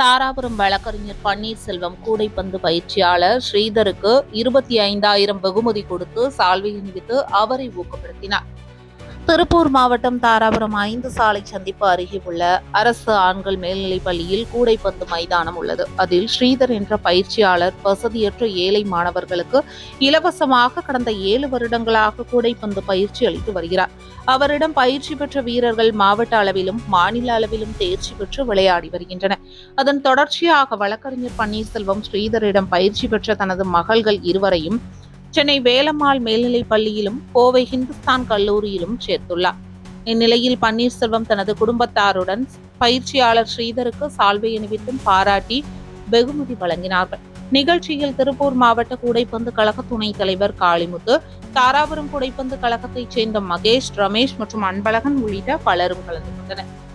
தாராபுரம் வழக்கறிஞர் பன்னீர்செல்வம் கூடைப்பந்து பயிற்சியாளர் ஸ்ரீதருக்கு இருபத்தி ஐந்தாயிரம் வெகுமதி கொடுத்து சால்வை அணிவித்து அவரை ஊக்கப்படுத்தினார். திருப்பூர் மாவட்டம் தாராபுரம் ஐந்து சாலை சந்திப்பு அருகே உள்ள அரசு ஆண்கள் மேல்நிலைப் பள்ளியில் கூடைப்பந்து மைதானம் உள்ளது. அதில் ஸ்ரீதர் என்ற பயிற்சியாளர் வசதியற்ற ஏழை மாணவர்களுக்கு இலவசமாக கடந்த ஏழு வருடங்களாக கூடைப்பந்து பயிற்சி அளித்து வருகிறார். அவரிடம் பயிற்சி பெற்ற வீரர்கள் மாவட்ட அளவிலும் மாநில அளவிலும் தேர்ச்சி பெற்று விளையாடி வருகின்றனர். அதன் தொடர்ச்சியாக வழக்கறிஞர் பன்னீர்செல்வம் ஸ்ரீதரிடம் பயிற்சி பெற்ற தனது மகள்கள் இருவரையும் சென்னை வேலம்மாள் மேல்நிலைப் பள்ளியிலும் கோவை ஹிந்துஸ்தான் கல்லூரியிலும் சேர்த்துள்ளார். இந்நிலையில் பன்னீர்செல்வம் தனது குடும்பத்தாருடன் பயிற்சியாளர் ஸ்ரீதருக்கு சால்வை அணிவித்தும் பாராட்டி வெகுமதி வழங்கினார்கள். நிகழ்ச்சியில் திருப்பூர் மாவட்ட கூடைப்பந்து கழக துணைத் தலைவர் காளிமுத்து தாராபுரம் கூடைப்பந்து கழகத்தைச் சேர்ந்த மகேஷ் ரமேஷ் மற்றும் அன்பழகன் உள்ளிட்ட பலரும் கலந்து கொண்டனர்.